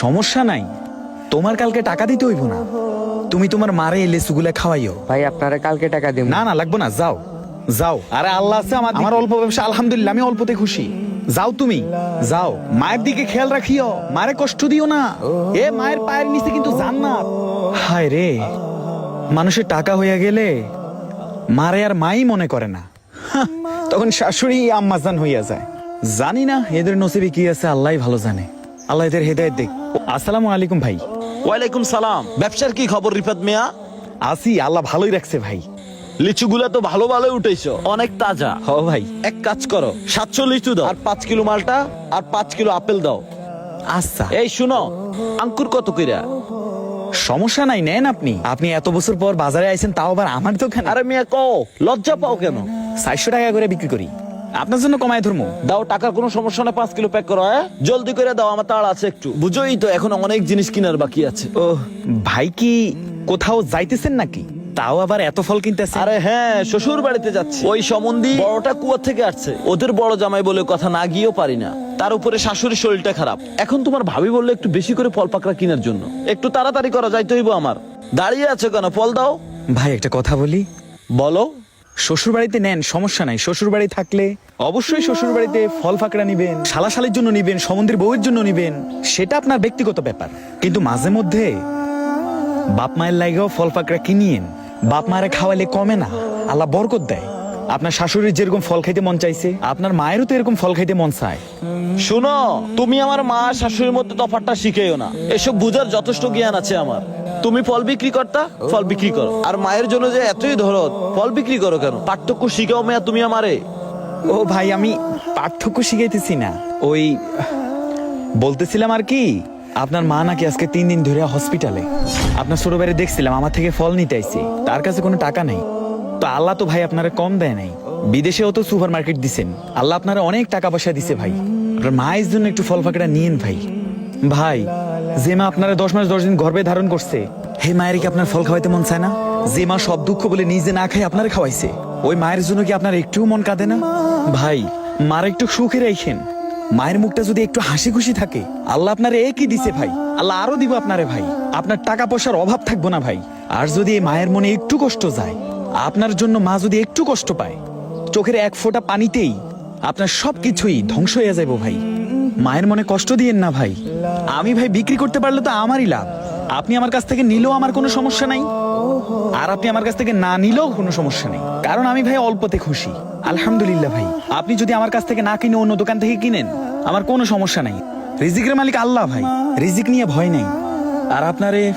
সমস্যা নাই। তোমার কালকে টাকা দিতে হইব না। তুমি তোমার মারে এলে সুগুলা খাওয়াইও। ভাই আপনারা কালকে টাকা দিব। না না লাগবো না যাও। যাও। আরে আল্লাহ আছে আমার আমার অল্প ব্যবসা আলহামদুলিল্লাহ আমি অল্পতে খুশি। যাও তুমি। যাও। মায়ের দিকে খেয়াল রাখিও। মারে কষ্ট দিও না। এ মায়ের পায়ের নিচে কিন্তু জান্নাত। হায় রে। মানুষের টাকা হইয়া গেলে মারে আর মাই মনে করে না। তখন শাশুড়ি আম্মাজান হইয়া যায়। জানি না এদের নসিবে কি আছে আল্লাহ ভালো জানে। আল্লাহ এদের হেদায়ত দেখ। আসসালামু আলাইকুম ভাই। ওয়ালাইকুম সালাম। ব্যবসার কি খবর রিফাত মিয়া? আসি আল্লাহ ভালোই রাখছে ভাই। লিচুগুলা তো ভালো ভালোই উঠেছো অনেক তাজা। হ ভাই এক কাজ করো সাতশো লিচু দাও। আর পাঁচ কিলো মালটা আর পাঁচ কিলো আপেল দাও। আচ্ছা। এই শুনো আঙ্কুর কত কইরা? সমস্যা নাই নেন আপনি। আপনি এত বছর পর বাজারে আইছেন তাও আবার আমার দোকানে? আরে মিয়া কও লজ্জা পাও কেন? চারশো টাকা করে বিক্রি করি। আপনার জন্য কমায় ধর্ম। দাও টাকার কোনো সমস্যা না পাঁচ কিলো প্যাক করো হ্যাঁ? জলদি করে দাও আমার তাড়া আছে একটু। বুঝোই তো এখন অনেক জিনিস কেনার বাকি আছে। ও ভাই কি কোথাও যাইতেছেন নাকি? তাও আবার এত ফল কিনতেছে আরে হ্যাঁ শ্বশুর বাড়িতে যাচ্ছি। ওই সম্বন্ধী বড়টা কুয়া থেকে আসছে। ওদের বড় জামাই বলে কথা না গিয়েও পারি না। তার উপরে শাশুড়ির শরীরটা খারাপ। এখন তোমার ভাবি বললে একটু বেশি করে ফল পাকড়া কেনার জন্য। একটু তাড়াতাড়ি করা যাইতে হইব আমার। দাঁড়িয়ে আছে কেন? ফল দাও। ভাই একটা কথা বলি। বলো। শ্বশুর বাড়িতে নেন, সমস্যা নাই। শ্বশুর বাড়ি থাকলে অবশ্যই শ্বশুর বাড়িতে ফল ফাকড়া নিবেন, শালাশালির জন্য নিবেন, সমন্দির বউয়ের জন্য নিবেন, সেটা আপনার ব্যক্তিগত ব্যাপার। কিন্তু মাঝে মধ্যে বাপ মায়ের লাগেও ফল ফাকড়া কিনিয়েন, বাপ মায়ের খাওয়ালে কমে না, আল্লাহ বরকত দেয়। আপনার শাশুড়ির যেরকম ফল খাইতে মন চাইছে, আপনার মায়েরও তো এরকম ফল খাইতে মন চায়। শুনো, তুমি আমার মা শাশুড়ির মধ্যে তফাৎটা শিখেও না। এসব বুঝার যথেষ্ট জ্ঞান আছে আমার। তুমি ফল বিক্রি করতা? ফল বিক্রি করো। আর মায়ের জন্য যে এতই ধরত ফল বিক্রি করো কেন? পার্থক্য শিখাও মেয়া তুমি আমারে। ও ভাই আমি পার্থক্য শিখাইতেছি না। ওই বলতেছিলাম আর কি আপনার মা নাকি আজকে তিন দিন ধরে হসপিটালে। আপনার ছোট বাইরে দেখছিলাম আমার থেকে ফল নিতে আইছে। তার কাছে কোনো টাকা নেই। তো আল্লাহ তো ভাই আপনারা কম দেয় নাই। বিদেশেও তো সুপার মার্কেট দিছেন। আল্লাহ আপনারা অনেক টাকা পয়সা দিছে ভাই। আপনার মায়ের জন্য একটু ফল ফাঁকড়া নিয়েন ভাই। ভাই যে মা আপনারা দশ মাস, দশ দিন গর্ভে ধারণ করছে। হে মায়ের কি আপনার ফল খাওয়াইতে মন চায় না? যে মা সব দুঃখ বলে নিজে না খাই আপনারা খাওয়াইছে। ওই মায়ের জন্য কি আপনার একটু মন কাঁদে না? ভাই, মার একটু সুখে রাখেন মায়ের মুখটা যদি একটু হাসি খুশি থাকে, আল্লাহ আপনার একই দিছে ভাই। আল্লাহ আরও দিব আপনারে ভাই। আপনার টাকা পয়সার অভাব থাকব না ভাই। আর যদি এই মায়ের মনে একটু কষ্ট যায়, আপনার জন্য মা যদি একটু কষ্ট পায়, চোখের এক ফোঁটা পানিতেই আপনার সবকিছুই ধ্বংস হয়ে যাব ভাই। মায়ের মনে কষ্ট দিয়েন না ভাই। আমি ভাই বিক্রি করতে পারলে তো আমারই লাভ। আপনি আমার কাছ থেকে নিলেও আমার কোনো সমস্যা নাই। আর আপনি আমার কাছ থেকে না নিলেও কোনো সমস্যা নেই। কারণ আমি ভাই অল্পতে খুশি। আলহামদুলিল্লাহ ভাই। আপনি যদি আমার কাছ থেকে না কিনে অন্য দোকান থেকে কিনেন, আমার কোনো সমস্যা নাই। রিজিকের মালিক আল্লাহ ভাই। রিজিক নিয়ে ভয় নেই। আর আপনারে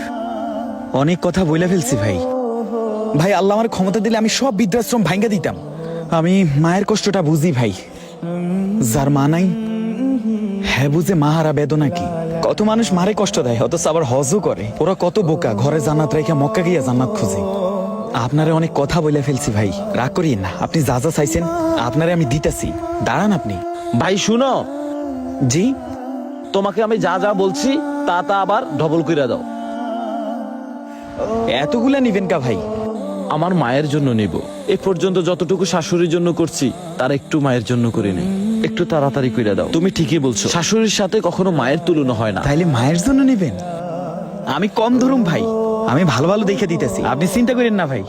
অনেক কথা বইলা ফেলছি ভাই। ভাই, আল্লাহ আমার ক্ষমতা দিলে আমি সব বৃদ্ধাশ্রম ভাঙ্গা দিতাম। আমি মায়ের কষ্টটা বুঝি ভাই। যার মা নাই হ্যাঁ বুঝে মা হারা বেদনা কি? কত মানুষ মারে কষ্ট দেয় অথচ আবার হজও করে। ওরা কত বোকা ঘরে জান্নাত রেখে মক্কা গিয়া জান্নাত খুঁজে। আপনারে অনেক কথা বলে ফেলছি ভাই রাগ করিয়েন না আপনি যা যা চাইছেন আপনারে আমি দিতেছি। দাঁড়ান আপনি। ভাই শুনো। জি? তোমাকে আমি যা যা বলছি তা তা আবার ডবল করে দাও। এতগুলা নিবেন কা ভাই? আমার মায়ের জন্য নেব। এ পর্যন্ত যতটুকু শাশুড়ির জন্য করছি তার একটু মায়ের জন্য করে নেই। একটু তাড়াতাড়ি করে দাও। তুমি ঠিকই বলছো। শাশুড়ির সাথে কখনো মায়ের তুলনা হয় না। তাইলে মায়ের জন্য নেবেন? আমি কম ধরুম ভাই। আমি ভালো ভালো দেখে দিতেছি। আপনি চিন্তা করেন না ভাই।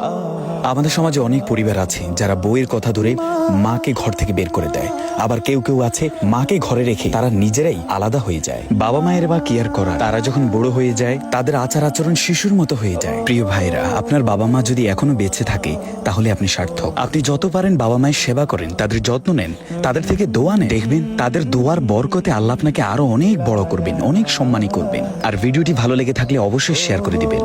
আমাদের সমাজে অনেক পরিবার আছে যারা বইয়ের কথা ধরে মাকে ঘর থেকে বের করে দেয়। আবার কেউ কেউ আছে মাকে ঘরে রেখে তারা নিজেরাই আলাদা হয়ে যায়। বাবা মায়ের বা কেয়ার করা, তারা যখন বড় হয়ে যায়, তাদের আচার আচরণ শিশুর মতো হয়ে যায়। প্রিয় ভাইরা আপনার বাবা মা যদি এখনও বেঁচে থাকে, তাহলে আপনি সার্থক। আপনি যত পারেন বাবা মায়ের সেবা করেন, তাদের যত্ন নেন, তাদের থেকে দোয়া নেন। দেখবেন তাদের দোয়ার বরকতে আল্লাহ আপনাকে আরও অনেক বড় করবেন, অনেক সম্মানী করবেন। আর ভিডিওটি ভালো লেগে থাকলে অবশ্যই শেয়ার করে দিবেন।